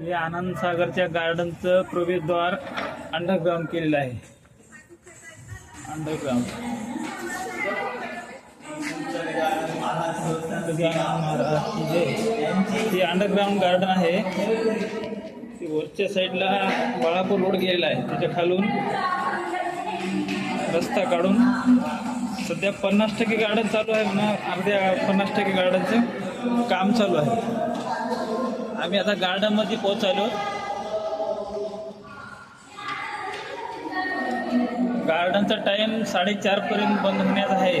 हे आनंद सागरच्या गार्डनचं प्रवेशद्वार अंडरग्राऊंड केलेलं आहे. अंडरग्राऊंड हे अंडरग्राऊंड गार्डन आहे. ते वरच्या साईडला बाळापूर रोड गेलेला आहे. त्याच्या खालून रस्ता काढून सध्या पन्नास टक्के गार्डन चालू आहे म्हणा अर्ध्या पन्नास टक्के गार्डनचं काम चालू आहे. आम्ही आता गार्डनमध्ये पोहोचालो. गार्डनचा टाइम साडेचार पर्यंत बंद होण्यात आहे.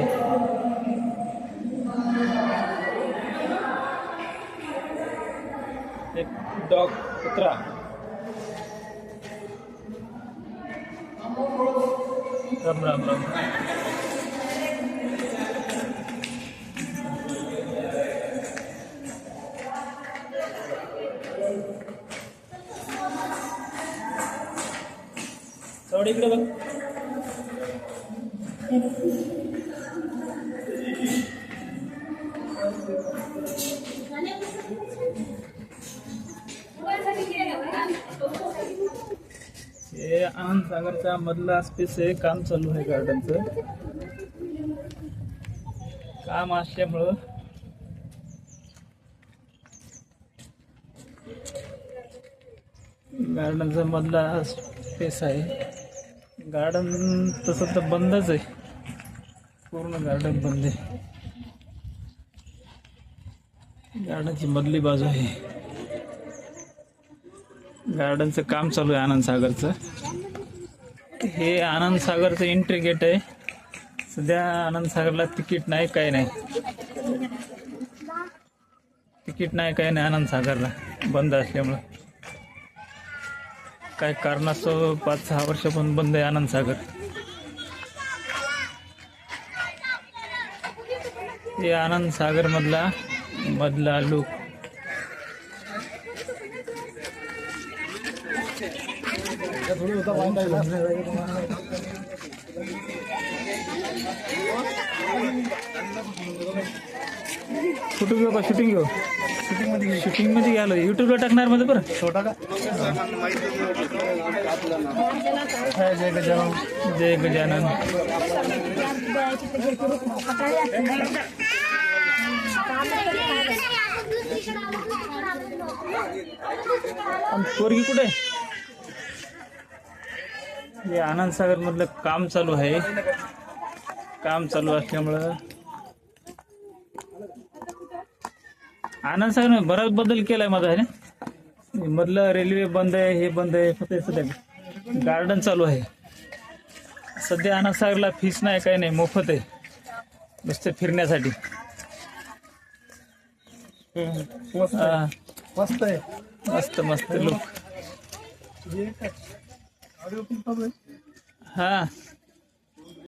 एक डॉग कुत्रा. राम राम राम. थोडं इकडे बघ. हे आनंद सागरचा मधला स्पेस आहे काम चालू आहे गार्डनचं काम असल्यामुळं गार्डनचा मधला स्पेस आहे. गार्डन तसं तर बंदच आहे. पूर्ण गार्डन बंद आहे. गार्डनची मधली बाजू आहे. गार्डनचं काम चालू आहे आनंद सागरचं. हे आनंद सागरचं एंट्री गेट आहे. सध्या आनंद सागरला तिकीट नाही काही नाही. तिकीट नाही काही नाही आनंद सागरला. बंद असल्यामुळं. काय कारणास्तव पाच सहा वर्ष पण बंद आहे आनंद सागर. हे आनंद सागर मधला मधला लुक फोटो घेऊ का? शूटिंग घेऊ? शूटिंगमध्ये शूटिंगमध्ये घ्यायला युट्यूबला टाकणार मध्ये बरं. छोटा का? जय गजानन. जय गजानन. पोरगी कुठे? हे आनंद सागर मधलं काम चालू आहे. काम चालू असल्यामुळं आनंद सागर बराच बदल केलाय माझा ना मधलं रेल्वे बंद आहे हे बंद आहे फक्त सध्या गार्डन चालू आहे. सध्या आनंद सागरला फीस नाही काही नाही मोफत आहे. नुसतं फिरण्यासाठी. हा, मस्त आहे. मस्त मस्त लोक हा.